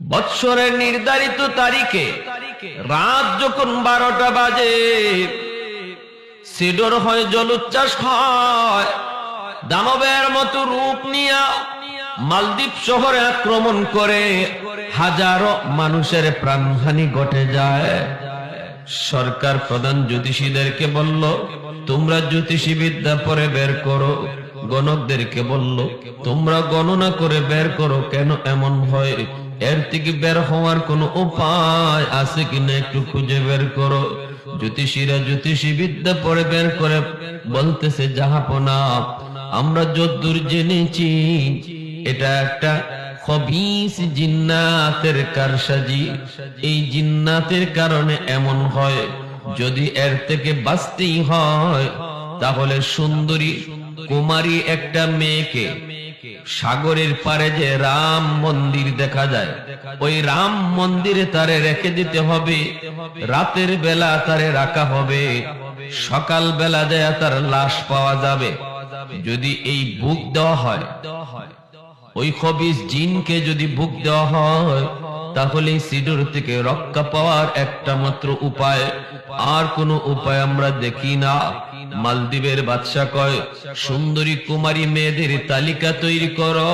বৎসরের নির্ধারিত তারিখে রাত যখন বারোটা বাজে, সিডর হয় জলোচ্ছ্বাস হয়। দানবের মতো রূপ নিয়া মালদ্বীপ শহরে আক্রমণ করে হাজারো মানুষের প্রাণহানি ঘটে যায়। সরকার প্রধান জ্যোতিষীদেরকে বলল, তোমরা জ্যোতিষী বিদ্যা পরে বের করো। গণকদেরকে বলল, তোমরা গণনা করে বের করো, কেন এমন হয়? এর থেকে বের হওয়ার কোনো উপায় আছে কিনা একটু খুঁজে বের করো। জ্যোতিষীরা জ্যোতিষী বিদ্যা পরে বের করে বলতেছে, জাহাপনা, আমরা যদ্দূর জেনেছি, এটা একটা জিন্নাতের কারসাজি। এই জিন্নাতের কারণে এমন হয়, যদি এর থেকে বাঁচতেই হয়, তাহলে সুন্দরী কুমারী একটা মেয়েকে সাগরের পারে যে রাম মন্দির দেখা যায়, ওই রাম মন্দিরে তারে রেখে দিতে হবে। রাতের বেলা তারে রাখা হবে। সকাল বেলা যায় তার লাশ পাওয়া যাবে। যদি এই বুক দেওয়া হয়, ওই খবিস জিনকে যদি বুক দেওয়া হয়, তাহলে সিডুর থেকে রক্ষা পাওয়ার একটা মাত্র উপায়। আর কোনো উপায় আমরা দেখি না। মালদ্বীপের বাদশা কয়, সুন্দরী কুমারী মেয়েদের তালিকা তৈরি করো।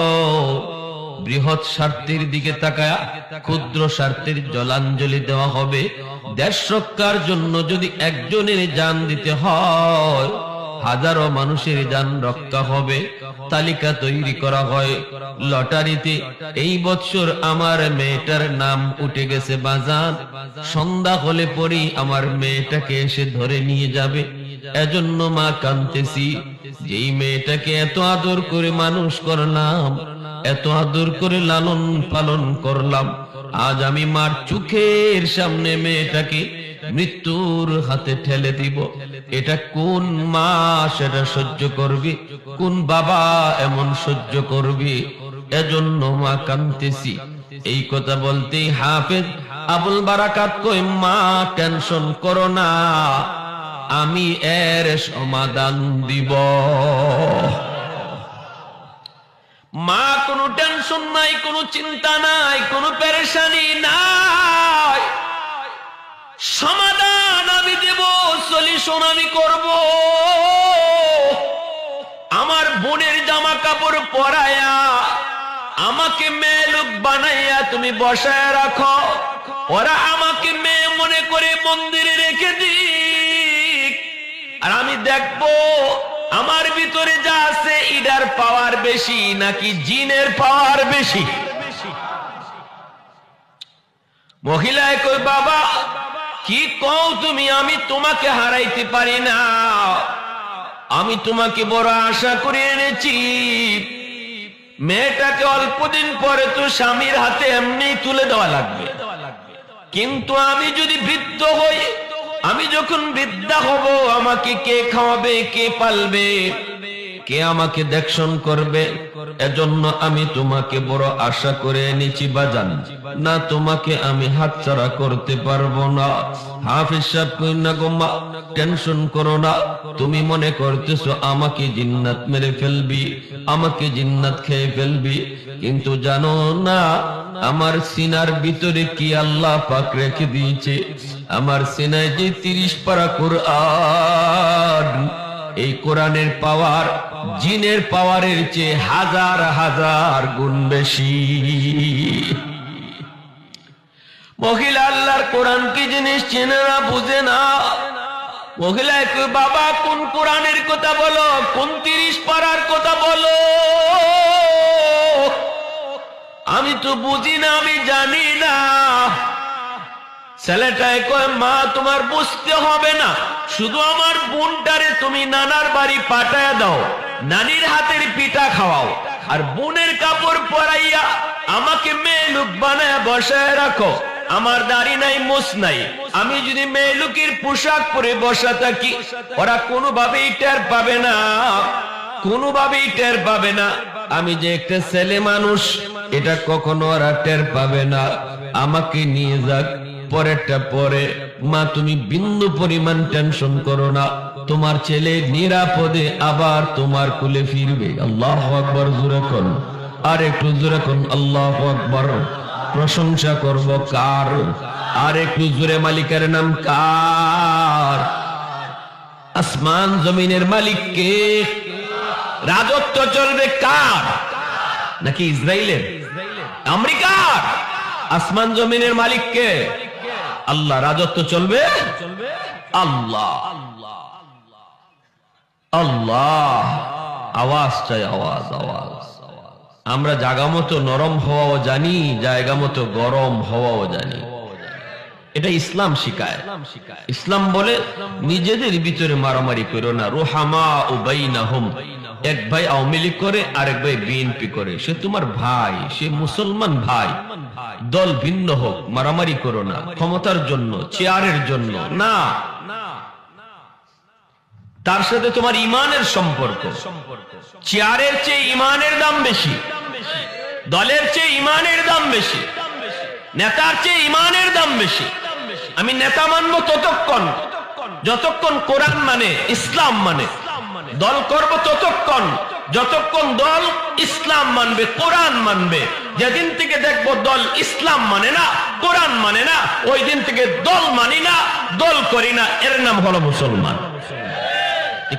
বৃহৎ স্বার্থের দিকে তাকায় ক্ষুদ্র স্বার্থের জলাঞ্জলি দেওয়া হবে। দেশ রক্ষার জন্য যদি একজনের জান দিতে হয়, হাজারো মানুষের যান রক্ষা হবে। তালিকা তৈরি করা হয়, লটারিতে, এই বছর আমার মেয়েটার নাম উঠে গেছে বাজার। সন্ধ্যা হলে পরেই আমার মেয়েটাকে এসে ধরে নিয়ে যাবে। এজন্য মা কানতেছি যেই মেয়েটাকে এত আদর করে মানুষ করলাম, এত আদর করে লালন পালন করলাম, আজ আমি মার চোখের সামনে মেয়েটাকে মৃত্যুর হাতে ঠেলে দিব। এটা কোন মা সেটা সহ্য করবে, কোন বাবা এমন সহ্য করবে? এজন্য মা কানতেছি এই কথা বলতেই হাফেজ আবুল বারাকাত কই মা, টেনশন করো না। আমি এর সমাধান দিব। মা, কোনো টেনশন নাই, কোনো চিন্তা নাই, কোনো পেরেশানি নাই। সমাধান আমি দেব, সলিউশন আমি করব। আমার বোনের জামা কাপড় পরায়া, আমাকে মেয়ে লোক বানাইয়া তুমি বসায় রাখো। ওরা আমাকে মেয়ে মনে করে মন্দিরে রেখে দিক আর আমি দেখব আমার ভিতরে যা আছে, ইডার পাওয়ার বেশি নাকি জিনের পাওয়ার বেশি? মহিলায় কই, বাবা, কি কও তুমি? আমি তোমাকে হারাইতে পারি না। আমি তোমাকে বড় আশা করে এনেছি। মেয়েটাকে অল্পদিন পরে তো স্বামীর হাতে এমনি তুলে দেওয়া লাগবে। কিন্তু আমি যদি বৃদ্ধ হই আমি যখন বৃদ্ধা হব আমাকে কে খাওয়াবে কে পালবে? কে আমাকে দেখশন করবে? এজন্য আমি তোমাকে বড় আশা করে এনেছি বাজান। না তোমাকে আমি হাতছাড়া করতে পারব না। হাফিজ সাহেব টেনশন করো না। তুমি মনে করতেছো আমাকে জিন্নাত মেরে ফেলবি, আমাকে জিন্নাত খেয়ে ফেলবি। কিন্তু জানো না, আমার সিনার ভিতরে কি আল্লাহ পাক রেখে দিয়েছে? আমার সিনায় যে তিরিশ পারা কোরআন। এই কোরআনের পাওয়ার জিনের পাওয়ারের চেয়ে হাজার হাজার গুণ বেশি। মহিলা আল্লাহর কোরআন কি জিনিস চেনে না, বুঝে না? মহিলা বাবা, কোন কোরআনের কথা বলো, কোন তিরিশ পাড়ার কথা বলো? আমি তো বুঝি না, আমি জানি না। ছেলেটায় কয়, মা, তোমার বুঝতে হবে না। শুধু আমার বোনটারে তুমি নানার বাড়ি পাঠায় দাও, নানির হাতের পিঠা খাওয়াও, আর বোনের কাপড় পরাইয়া আমাকে মেয়ে লোক বানায় বসায় রাখো। আমার দাড়ি নাই মোস নাই। আমি যদি মেয়ে লোকের পোশাক পরে বসা থাকি, ওরা কোনোভাবেই টের পাবে না। কোনোভাবেই টের পাবে না। আমি যে একটা ছেলে মানুষ, এটা কখনো ওরা টের পাবে না। আমাকে নিয়ে যাক। পরেরটা পরে, মা, তুমি বিন্দু পরিমাণ টেনশন করো না। তোমার ছেলে নিরাপদে আবার তোমার কুলে ফিরবে। আল্লাহ আকবর, জোরে কোন। আর একটু জোরে কোন, আল্লাহ আকবর। প্রশংসা করব কার? আর একটু জোরে, মালিকের নাম কার? আসমান জমিনের মালিক কে? রাজত্ব চলবে কার? নাকি ইসরায়েলের আমেরিকার? আসমান জমিনের মালিক কে? আল্লাহ রাজত্ব চলবে? আল্লাহ। আল্লাহ। আওয়াজ চাই, আওয়াজ আওয়াজ। আমরা জায়গা মতো নরম হওয়াও জানি, জায়গা মতো গরম হওয়াও জানি। এটা ইসলাম শিখায়। ইসলাম বলে নিজেদের ভিতরে মারামারি করো না। রোহামা ও বাইনাহুম। এক ভাই আওয়ামী লীগ করে, আরেক ভাই বিএনপি করে। সে তোমার ভাই, সে মুসলমান ভাই। দল ভিন্ন হোক, মারামারি করো না। ক্ষমতার জন্য, চেয়ারের জন্য, না। তার সাথে তোমার ইমানের সম্পর্ক। চেয়ারের চেয়ে ইমানের দাম বেশি। দলের চেয়ে ইমানের দাম বেশি। নেতার চেয়ে ইমানের দাম বেশি। আমি নেতা মানব ততক্ষণ। যতক্ষণ কোরআন মানে ইসলাম মানে। দল করব ততক্ষণ। যতক্ষণ দল ইসলাম মানবে, কোরআন মানবে। যেদিন থেকে দেখব দল ইসলাম মানে না, কোরআন মানে না, ওই দিন থেকে দল মানি না, দল করি না, এর নাম হলো মুসলমান।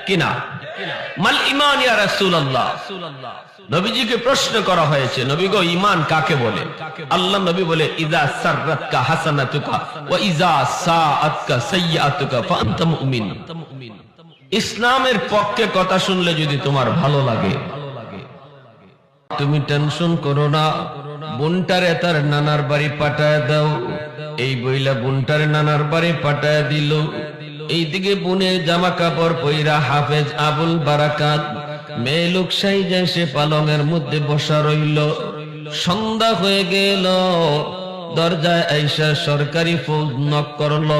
কিনা মাল ইমান ইয়া রাসূলুল্লাহ। নবীজিকে প্রশ্ন করা হয়েছে, নবী গো, ইমান কাকে বলে? আল্লাহ নবী বলে ইজা সাররাতকা হাসানাতুকা ওয়া ইজা সাআতকা মুমিন। ইসলামের পক্ষে কথা শুনলে যদি তোমার ভালো লাগে, তুমি টেনশন করো না, বোনটারে তার নানার বাড়ি পাঠায় দাও। এই বইলা বোনটারে নানার বাড়ি পাঠায় দিল। এইদিকে বোনের জামা কাপড় পইরা হাফেজ আবুল বারাকাত, মেয়ে লোক সাইজে সে পালঙের মধ্যে বসা রইল। সন্ধ্যা হয়ে গেল, দরজায় আইসা সরকারি ফৌজ নক করল।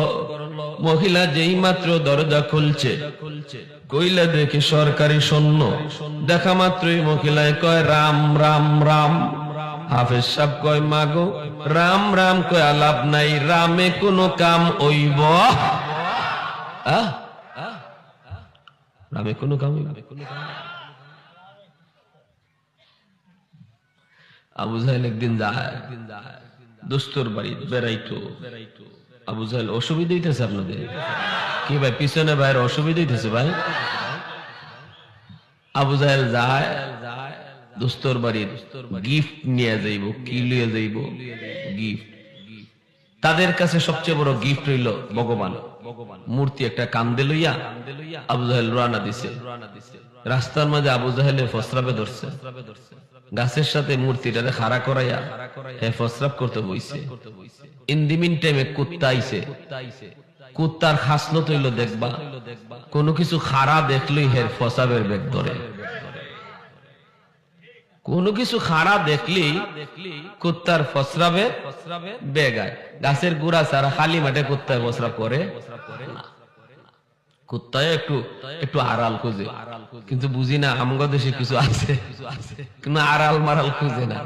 মহিলা যেই মাত্র দরজা খুলছে, কইলা দেখে সরকারি সৈন্য। দেখা মাত্রই মহিলায় কয়, রাম রাম রাম। হাফেজ সাহেব কয়, মাগো, রাম রাম কয় আলাপ নাই। রামে কোনো কাম ওইব রামে কোনো কাম? আবু জাহেল একদিন যায়, দোস্তর বাড়ি বেড়াইতো। আবু জাহেল, অসুবিধা হইতেছে আপনাদের? কি ভাই, পিছনে ভাইয়ের ভাই? আবু জাহেল যায়, দোস্তর বাড়ির গিফট নিয়ে যাইব, কি লিয়ে যাইব? গিফট তাদের কাছে সবচেয়ে বড় গিফট হইল ভগবান। মূর্তি একটা কান্দে লইয়া আবু জাহেল রানা দিছে। রাস্তার মাঝে আবু জাহেলে ফসরাবে ধরছে। গাছের সাথে মূর্তিটারে খাড়া করাইয়া হে ফসরাব করতে বইছে ইন টাইমে কুত্তা আইছে। কুত্তার খাসলত হইল দেখবা, কোনো কিছু খাড়া দেখলেই হের ফসাবের বেগ ধরে। কোনো কিছু খাড়া দেখলেই কুত্তার ফসরাবে বেগায় গাছের গুড়া ছাড়া খালি মাঠে কুত্তায় ফসরাব করে না। কুত্তায় একটু একটু আড়াল খুঁজে। কিন্তু বুঝি না, আমগো দেশে কিছু আছে। কিন্তু আড়াল মারাল খুঁজে না।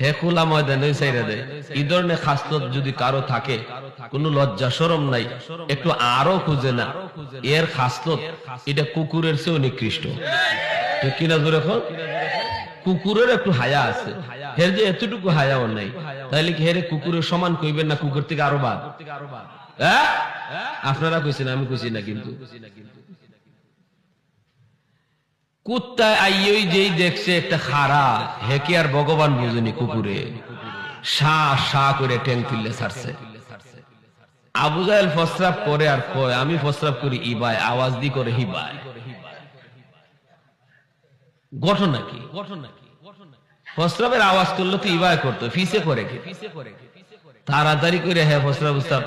হে খোলা ময়দান ওই সাইডে দেয়। এই ধরনের খাসলত যদি কারও থাকে, কোনো লজ্জা সরম নাই, একটু আরও খুঁজে না। এর খাসলত, এটা কুকুরের চেয়েও নিকৃষ্ট। তো কিনা জোরে এখন? কুকুরের একটু হায়া আছে। হের যে এতটুকু হায়াও নাই। তাহলে কি হেরে কুকুরের সমান কইবেন না কুকুর থেকে আরও বাদ? আপনারা কইছেন, আমি কইছি না কিন্তু। কুত্তা আইয়ই যেই দেখছে একটা খারা হেকে আর ভগবান বুঝুনি কুকুরে? সা সা করে ট্যাং তুললে ছাড়ছে। আবু জাহেল ফসরাব করে আর কয়, আমি ফসরাব করি ইবায়, আওয়াজ দি করে হিবায়। ঘটনা কি? ঘটনা কি ফসরাবের আওয়াজ করল তো ইবায় করতো, ফিসে করে কি? তাড়াতাড়ি করে হ্যাঁ ফসরাব উস্তাব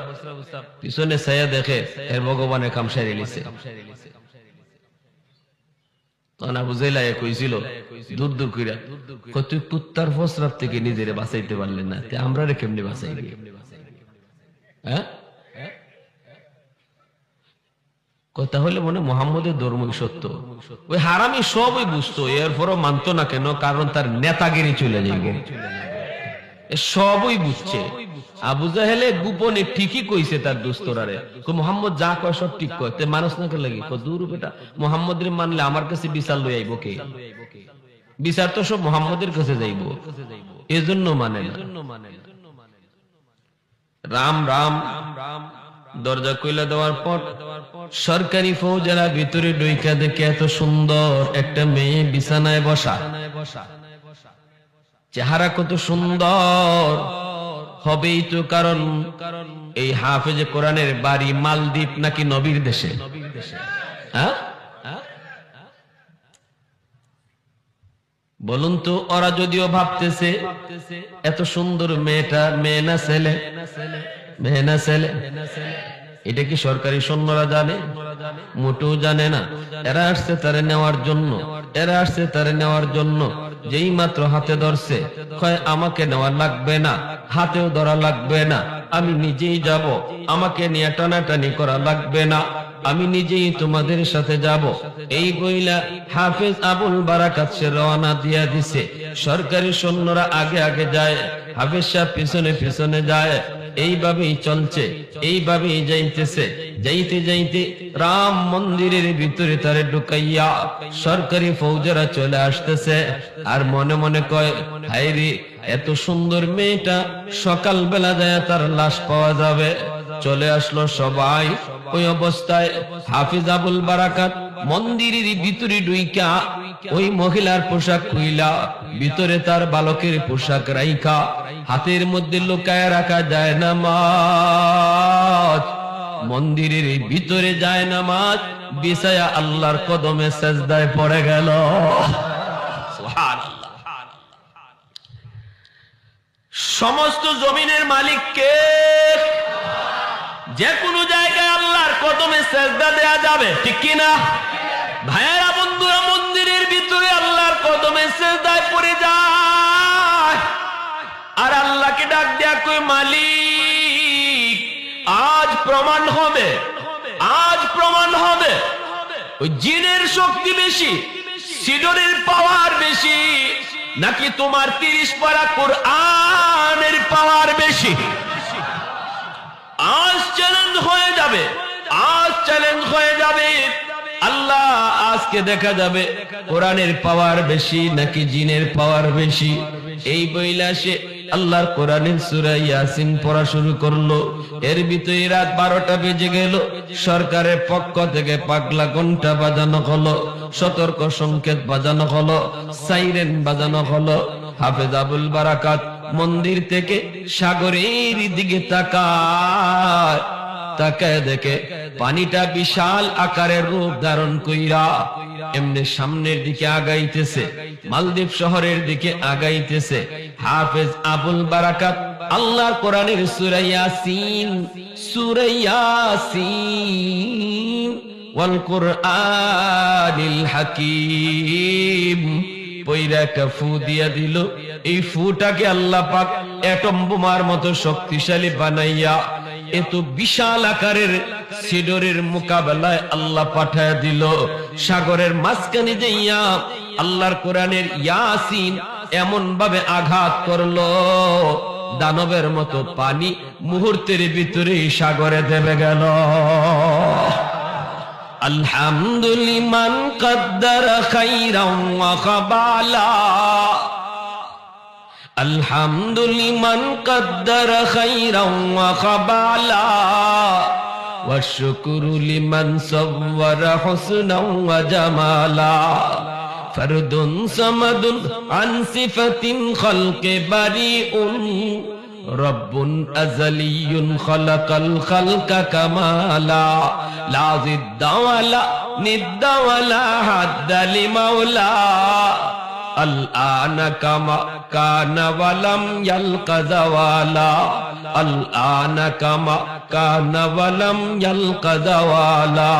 পিছনে সাইয়া দেখে এর ভগবানের কাম সারি লিছে হ্যাঁ? কথা হলে মনে মোহাম্মদের ধর্মই সত্য। ওই হারামি সবই বুঝতো, এরপরও মানতো না কেন, কারণ তার নেতাগিরি চলে এ সবই বুঝছে। আবু জাহেলে গোপনে ঠিকই কইছে তার দুস্তরারে। কো মোহাম্মদ যা কয় সব ঠিক কয়। তে মানুষ না কে? লাগি দূর বেটা। মোহাম্মদ রে মানলে আমার কাছে বিশাল লই আইব কে? বিচার তো সব মোহাম্মদের কাছে যাইব। এজন্য মানে না। রাম রাম, দরজা কইলা দেওয়ার পর সরকারি ফৌজেরা ভিতরে ডইকা দেখে এত সুন্দর একটা মেয়ে বিছানায় বসা বসা। চেহারা কত সুন্দর। হবেই তো কারণ এই হাফেজে কোরআনের বাড়ি মালদ্বীপ নাকি নবীর দেশে? হ্যাঁ? বলুন তো, ওরা যদিও ভাবতেছে এত সুন্দর মেয়েটা, মেয়ে না ছেলে? মেয়ে না ছেলে? এটা কি সরকারি সৈন্যরা জানে? মোটেও জানে না। এরা আসছে তারে নেওয়ার জন্য। এরা আসছে তারে নেওয়ার জন্য। যেই মাত্র হাতে ধরছে, কয়, আমাকে নেওয়া লাগবে না, হাতেও ধরা লাগবে না, আমি নিজেই যাব, আমাকে নিয়ে টানাটানি করা লাগবে না। আমি নিজেই তোমাদের সাথে যাব। এই বইলা হাফেজ আবুল বারাকাত সে রওনা দিয়া দিছে। সরকারি সৈন্যরা আগে আগে যায়, হাফেজ সাহেব পিছনে পিছনে যায়। এইভাবেই চলছে, এইভাবেই যাইতেছে। যাইতে যাইতে রাম মন্দিরের ভিতরে তারে ঢুকাইয়া সরকারি ফৌজরা চলে আসতেছে। আর মনে মনে কয় হাইরে এত সুন্দর মেয়েটা সকাল বেলা যায় তার লাশ পাওয়া যাবে। চলে আসলো সবাই। ওই অবস্থায় হাফিজ আবুল বারাকাত মন্দিরের ভিতরে ডুইকা ওই মহিলার পোশাক খুইলা, ভিতরে তার বালকের পোশাক রাইখা, হাতের মধ্যে লুকায় রাখা যায় না মাছ মন্দিরের ভিতরে যায় না মাছ বিছায়া আল্লাহর কদমে সেজদায় পড়ে গেল। সমস্ত জমিনের মালিক কে যে কোনো জায়গায় আল্লাহর কদমে সেজদা দেয়া যাবে, ঠিক কি না ভাইয়েরা, বন্ধুরা, মন্দিরের ভিতরে আল্লাহর কদমে সেজদায় পড়ে যায়। আর আল্লাহকে ডাক দেয়া কই মালিক, আজ প্রমাণ হবে, আজ প্রমাণ হবে। ওই জিনের শক্তি বেশি সিডরের পাওয়ার বেশি, নাকি তোমার তিরিশ পারা কোরআনের পাওয়ার বেশি? আজ চ্যালেঞ্জ হয়ে যাবে। আজ চ্যালেঞ্জ হয়ে যাবে। আল্লাহ আজকে দেখা যাবে, কোরআনের পাওয়ার বেশি নাকি জিনের পাওয়ার বেশি? এই বইলা সে আল্লাহর কোরআনের সূরা ইয়াসিন পড়া শুরু করল। এর ভিতরে রাত বারোটা বেজে গেল। সরকারের পক্ষ থেকে পাগলা ঘণ্টা বাজানো হলো, সতর্ক সংকেত বাজানো হলো, সাইরেন বাজানো হলো। হাফেজ আবুল বারাকাত মন্দির থেকে সাগরের দিকে তাকায়। তাকায় দেখে? পানিটা বিশাল আকারের রূপ ধারণ কইরা এমনি সামনের দিকে আগাইতেছে, মালদ্বীপ শহরের দিকে আগাইতেছে। হাফেজ আবুল বারাকাত, আল্লাহর কোরআনের সূরা ইয়াসিন সূরা ইয়াসিন, ওয়াল কুরআনিল হাকীম। পইরা একটা ফু দিয়া দিল। এই ফুটাকে আল্লাহ পাক অ্যাটম বোমার মতো শক্তিশালী বানাইয়া এত বিশাল আকারের সিডরের মোকাবেলায় আল্লাহ পাঠায় দিল। সাগরের মাঝখানে যে ইয়া আল্লাহর কোরআনের ইয়াসিন এমন ভাবে আঘাত করল। দানবের মতো পানি মুহূর্তের ভিতরে সাগরে দেবে গেল। আলহামদুলিমান কদ্দার খাইরাম ওয়া খাবালা। الحمد لمن قدر خيرا وخبالا والشكر لمن صور حسنا وجمالا فرد صمد عن صفة خلق بريء رب أزلي خلق الخلق كمالا لا ضد ولا ند ولا حد لمولا الآن كما كان ولم يلق زوالا الآن كما كان ولم يلق زوالا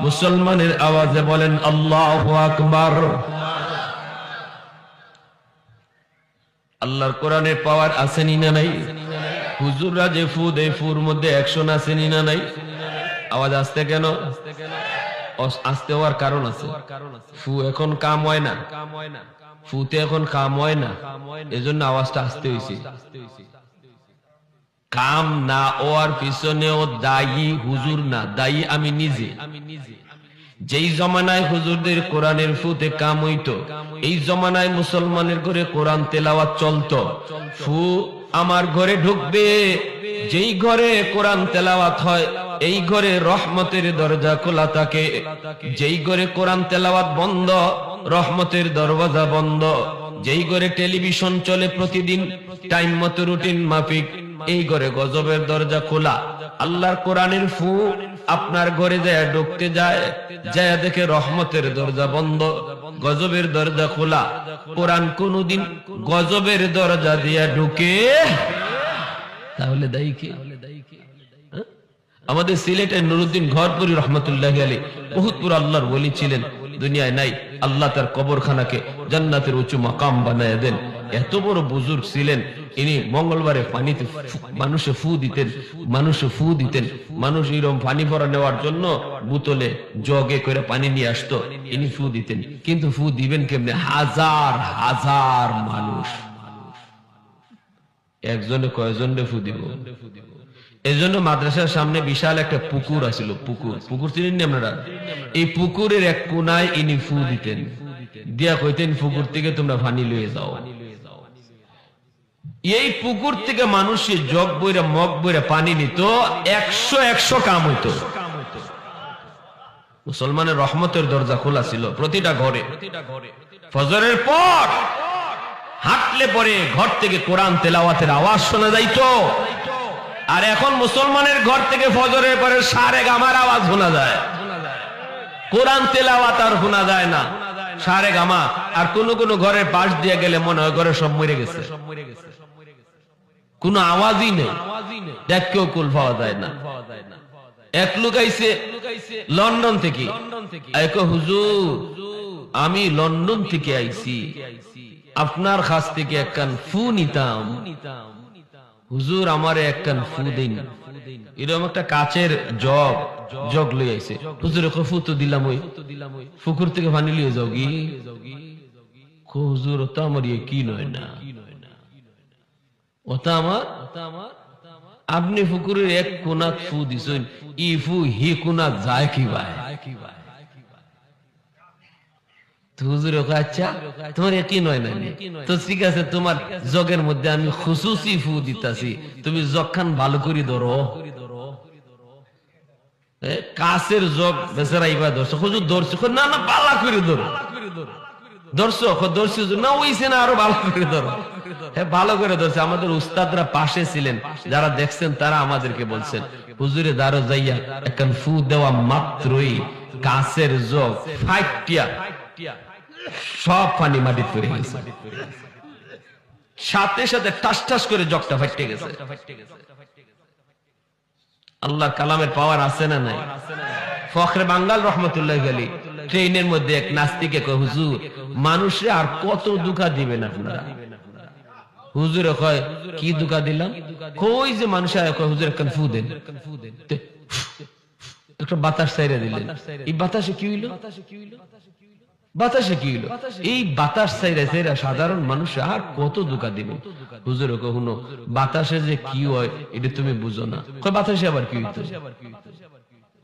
মুসলমানের আওয়াজে বলেন আল্লাহু আকবার আল্লাহর কোরআনের পাওয়ার আসেনি না নাই হুজুররা যে ফু দেয় ফুর মধ্যে অ্যাকশন আসেনি না নাই আওয়াজ আসতে কেন অস- আসতে হওয়ার কারণ আছে। ফু এখন কাম হয় না। ফুতে এখন কাম হয় না। এজন্য আওয়াজটা আসতে হয়েছে কাম না ওয়ার পিছনেও দায়ী হুজুর না, দায়ী আমি নিজে। যেই জমানায় হুজুরদের কোরআনের ফুতে কাম হইতো, এই জমানায় মুসলমানের ঘরে কোরআন তেলাওয়াত চলতো। ফু আমার ঘরে ঢুকবে, যেই ঘরে কোরআন তেলাওয়াত হয় এই ঘরে রহমতের দরজা খোলা থাকে। যেই ঘরে কোরআন তেলাওয়াত বন্ধ, রহমতের দরওয়াজা বন্ধ। যেই ঘরে টেলিভিশন চলে প্রতিদিন, টাইম মতো রুটিন মাফিক, এই ঘরে গজবের দরজা খোলা। আল্লাহর কোরআনের ফু আপনার ঘরে যায়, ঢুকতে যায় যায় দেখে রহমতের দরজা বন্ধ, গজবের দরজা খোলা। কোরআন কোনদিন গজবের দরজা দিয়া ঢুকে, তাহলে দায়ী? আমাদের সিলেটের নুরুদ্দিন ঘরপুরি রহমতুল্লাহ আলী বহুতপুর আল্লাহর বলি ছিলেন। দুনিয়ায় নাই। আল্লাহ তার কবরখানাকে জান্নাতের উঁচু মাকাম বানায় দেন। এত বড় বুজুর্গ ছিলেন। ইনি মঙ্গলবারে পানিতে মানুষে ফু দিতেন, মানুষে ফু দিতেন। মানুষ এরকম পানি ভরা নেওয়ার জন্য বোতলে জগে করে পানি নিয়ে আসতো। ইনি ফু দিতেন। কিন্তু ফু দিবেন কেমনে? হাজার হাজার মানুষ। একজনে কয়জনে ফু দিব? এই জন্য মাদ্রাসার সামনে বিশাল একটা পুকুর আছিল পুকুর। পুকুর চিনেন নি আপনারা? এই পুকুরের এক কোনায় ইনি ফু দিতেন। দিয়া কইতেন, পুকুর থেকে তোমরা পানি লয়ে যাও। এই পুকুর থেকে মানুষের জগ বইরা, মগ বইরা পানি নিত, একশো একশো কাম হইতো। মুসলমানের রহমতের দরজা খোলা ছিল প্রতিটা ঘরে। ফজরের পর হাঁটলে পরে ঘর থেকে কোরআন তেলাওয়াতের আওয়াজ শোনা যাইতো। আর এখন মুসলমানের ঘর থেকে ফজরের পরে সারে গামার আওয়াজ শোনা যায়। কোরআন তেলাওয়াত আর শোনা যায় না। সারে গামা আর কোন কোন ঘরের পাশ দিয়ে গেলে মনে হয় ঘরে সব মরে গেছে। কোন আওয়াজই নেই। দেখকেও কুল পাওয়া যায় না। এক লোক আইছে লন্ডন থেকে। এক হুজুর, আমি লন্ডন থেকে আইছি। আপনার কাছ থেকে একখান ফু নিতাম। হুজুর আমারে একখান ফু দিন। এরকম একটা কাচের জগ জগ লই আইছে। হুজুর ওকে ফু তো দিলাম ওই। ফুকুর থেকে পানি লিয়ে যাও কি কো হুজুর ওটা আমার ইয়ে কি নয় না। ওটা আমার, আপনি ফুকুরের এক কোনাত ফু দিছেন। ই ফু হি কোনাত যায় কি ভাই তো ভালো করে ধরছো। আমাদের উস্তাদরা পাশে ছিলেন। যারা দেখছেন, তারা আমাদেরকে বলছেন, হুজুরে দাঁড়ো যাইয়া একখান ফু দেওয়া মাত্রই কাছের জগ ফাইটিয়া সব পানি মাটি পড়ে গেছে সাথে সাথে টাস টাস করে জগটা ফাইটে গেছে। আল্লাহর কালামের পাওয়ার আছে না নাই? ফখরে বাঙ্গাল রহমতুল্লাহ গেলি ট্রেনের মধ্যে এক নাস্তিকে কয়, হুজুর, মানুষে আর কত দুঃখা দিবেন আপনারা? হুজুরে কয়, কি দুঃখা দিলাম? কই যে মানুষ আয় কয়, হুজুর একখান ফু দেন। একটা বাতাস চাইরা দিলেন। এই বাতাসে কি হইল বাতাসে কি হইল? এই বাতাস চাইরা চাইরা সাধারণ মানুষ আর কত দুঃখা দিবে? হুজুর কখনো বাতাসে যে কি হয় এটা তুমি বুঝো না। বাতাসে আবার কি হইতো?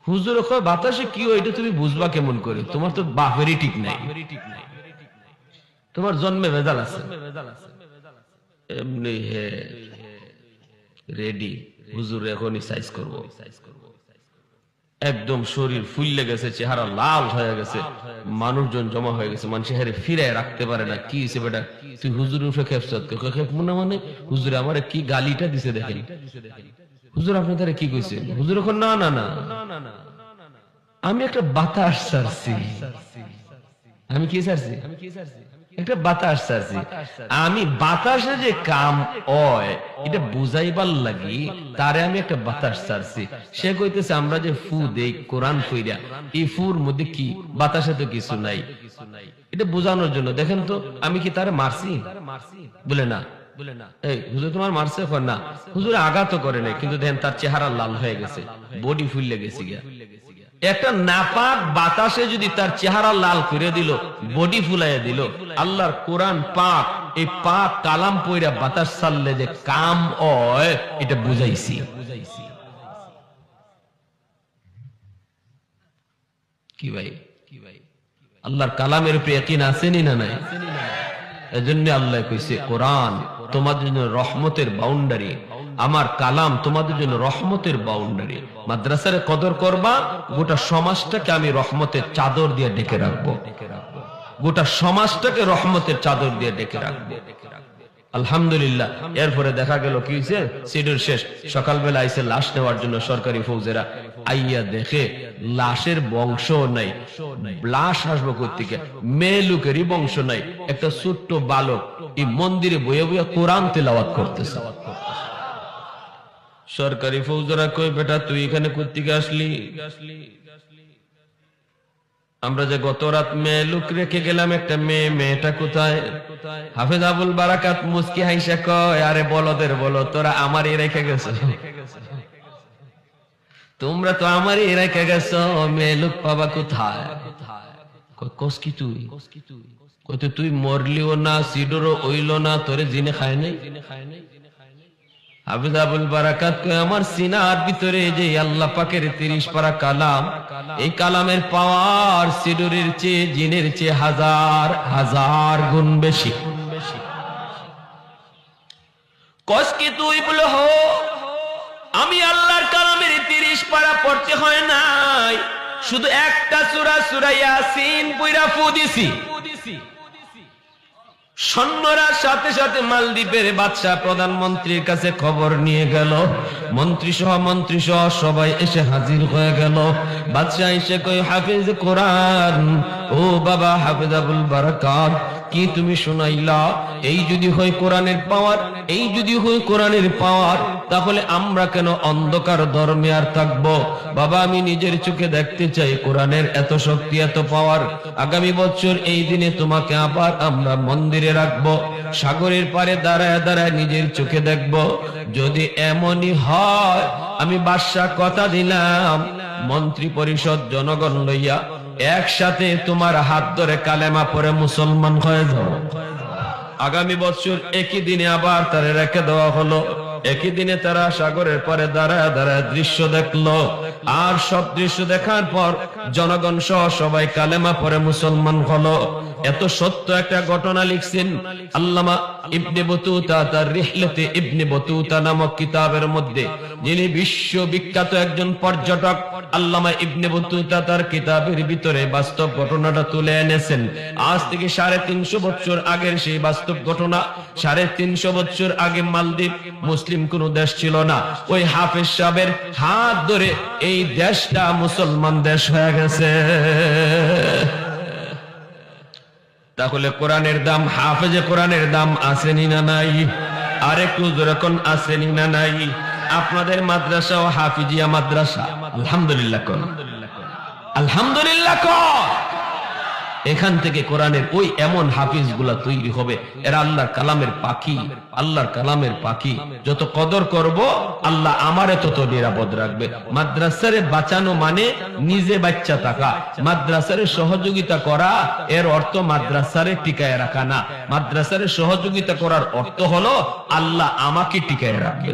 হুজুর কয় বাতাসে কি হয় এটা তুমি বুঝবা কেমন করে? তোমার তো বাপেরই ঠিক নাই। তোমার জন্মে ভেজাল আছে। এমনি হে রেডি। হুজুর এখনই সাইজ করব। একদম শরীর ফুললে গেছে, চেহারা লাল হয়ে গেছে, মানুষজন জমা হয়ে গেছে, মানুষ হেরে ফিরে রাখতে পারে না। কি বেটা? তুই হুজুর খেপছ খেপমু মানে হুজুর আমার কি গালিটা দিছে দেখেন? হুজুর আপনার দ্বারা কি কইছে হুজুর এখন না না না। আমি একটা বাতাস ছাড়ছি। আমি কি ছাড়ছি? একটা বাতাস ছাড়ছি আমি বাতাসে যে কাম হয়, এটা বুঝাইবার লাগি, তারে আমি একটা বাতাস ছাড়ছি। সে কইতেছে, আমরা যে ফু দেই, কোরআন ফইরা এই ফুর মধ্যে কি? বাতাসে তো কিছু নাই। এটা বোঝানোর জন্য। দেখেন তো, আমি কি তারে মারছি? বলে না। আঘাত করে নাই, কিন্তু দেখেন তার চেহারা লাল হয়ে গেছে, বডি ফুললে গেছে গিয়া। একটা নাপাক বাতাসে যদি তার চেহারা লাল করে দিল, বডি ফুলাইয়া দিল, আল্লাহর কোরআন পাক, এই পাক কালাম পইরা বাতাস ছাড়লে যে কাম হয়, এটা বুঝাইছি। কি ভাই? আল্লাহর কালামের উপরে একই আসেনি না নাই? এজন্য আল্লাহ কইছে, কোরআন তোমাদের জন্য রহমতের বাউন্ডারি আমার কালাম তোমাদের জন্য রহমতের বাউন্ডারি মাদ্রাসারে কদর করবা, গোটা সমাজটাকে আমি রহমতের চাদর দিয়ে ডেকে রাখব। গোটা সমাজটাকে রহমতের চাদর দিয়ে ডেকে রাখব। আলহামদুলিল্লাহ, এরপরে দেখা গেল কি হয়েছে সিডুর শেষ। সকালবেলা আইসে লাশ নেওয়ার জন্য সরকারি ফৌজেরা আইয়া দেখে লাশের বংশ নাই লাশ আসব কোথেকে মেয়ে লোকেরই বংশ নাই। একটা ছোট্ট বালক এই মন্দিরে বয়ে বয়ে কোরআন তেলাওয়াত করতেছে। সরকারি ফৌজরা কই বেটা, তুই এখানে কোথেকে আসলি? আমরা যে গত রাত মেয়ে লোক রেখে গেলাম, একটা মেয়ে, মেয়েটা কোথায়? হাফেজ আবুল বারাকাত মুস্কি হাইসা কয়, আরে বলদের বলো, তোরা আমারই রেখে গেছো। তোমরা তো আমারই রেখে গেছো, মেয়ে লোক পাবা কোথায়? কস কি তুই? কই তো তুই মরলিও না, সিডরও ওইলো না, তোরে জিনে খায় নাই? হাফিজ আবুল বারাকাত আমার সিনার ভিতরে যে আল্লাহ পাকের তিরিশ পারা কালাম, এই কালামের পাওয়ার সিডুরের চেয়ে, জিনের চেয়ে হাজার হাজার গুণ বেশি। কস তুই বলে হো? আমি আল্লাহর কালামের তিরিশ পারা পড়তে হয় নাই। শুধু একটা সুরা সুরা ইয়াসিন পুইরা ফু দিছি। সৈন্যরা সাথে সাথে মালদ্বীপের বাদশাহ প্রধানমন্ত্রীর কাছে খবর নিয়ে গেল। মন্ত্রী সহ মন্ত্রী সহ সবাই এসে হাজির হয়ে গেল। বাদশাহ এসে কই হাফিজ কোরআন, ও বাবা হাফিজ আবুল বারাকাত কি তুমি শোনাইলা? এই যদি হয় কোরআনের পাওয়ার, এই যদি হয় কোরআনের পাওয়ার, তাহলে আমরা কেন অন্ধকার ধর্মে আর থাকব? বাবা, আমি নিজের চোখে দেখতে চাই কোরআনের এত শক্তি, এত পাওয়ার। আগামী বছর এই দিনে তোমাকে আবার আমরা মন্দিরে রাখব, সাগরের পারে দাঁড়ায় দাঁড়ায় নিজের চোখে দেখব। যদি এমনই হয়, আমি বাদশাহ কথা দিলাম। মন্ত্রী পরিষদ জনগণ লইয়া একসাথে তোমার হাত ধরে কালেমা পরে মুসলমান হয়ে যাও। আগামী বছর একই দিনে আবার তারে রেখে দেওয়া হলো। একই দিনে তারা সাগরের পরে দাঁড়ায় দাঁড়ায় দৃশ্য দেখল। আর সব দৃশ্য দেখার পর জনগণ সহ সবাই কালেমা পরে মুসলমান হলো। এত সত্য একটা ঘটনা লিখছেন আল্লামা ইবনে বতুতা, তার রিহলতে ইবনে বতুতা নামক কিতাবের মধ্যে, যিনি বিশ্ব বিখ্যাত একজন পর্যটক। আল্লামা ইবনে বতুতা তার কিতাবের ভিতরে বাস্তব ঘটনাটা তুলে এনেছেন। আজ থেকে সাড়ে তিনশো বছর আগের সেই বাস্তব ঘটনা, সাড়ে তিনশো বছর আগে মালদ্বীপ মুসলিম কোন দেশ ছিল না। ওই হাফেজ সাহেবের হাত ধরে এই দেশটা মুসলমান দেশ হয়ে গেছে। তাহলে কোরআনের দাম, হাফেজে কোরআনের দাম আসেনি না নাই? আর একটু যেরকম আসেনি না নাই? আপনাদের মাদ্রাসা ও হাফিজিয়া মাদ্রাসা। আলহামদুলিল্লাহ আলহামদুলিল্লাহ এখান থেকে কোরআনের ওই এমন হাফিজগুলা তৈরি হবে। এরা আল্লাহর কালামের পাখি, আল্লাহর কালামের পাখি। যত কদর করব, আল্লাহ আমারে তত নিরাপদ রাখবে। মাদ্রাসারে বাঁচানো মানে নিজে বাচ্চা থাকা। মাদ্রাসারে সহযোগিতা করা, এর অর্থ মাদ্রাসারে টিকায় রাখা না। মাদ্রাসারে সহযোগিতা করার অর্থ হলো, আল্লাহ আমাকে টিকায় রাখবে।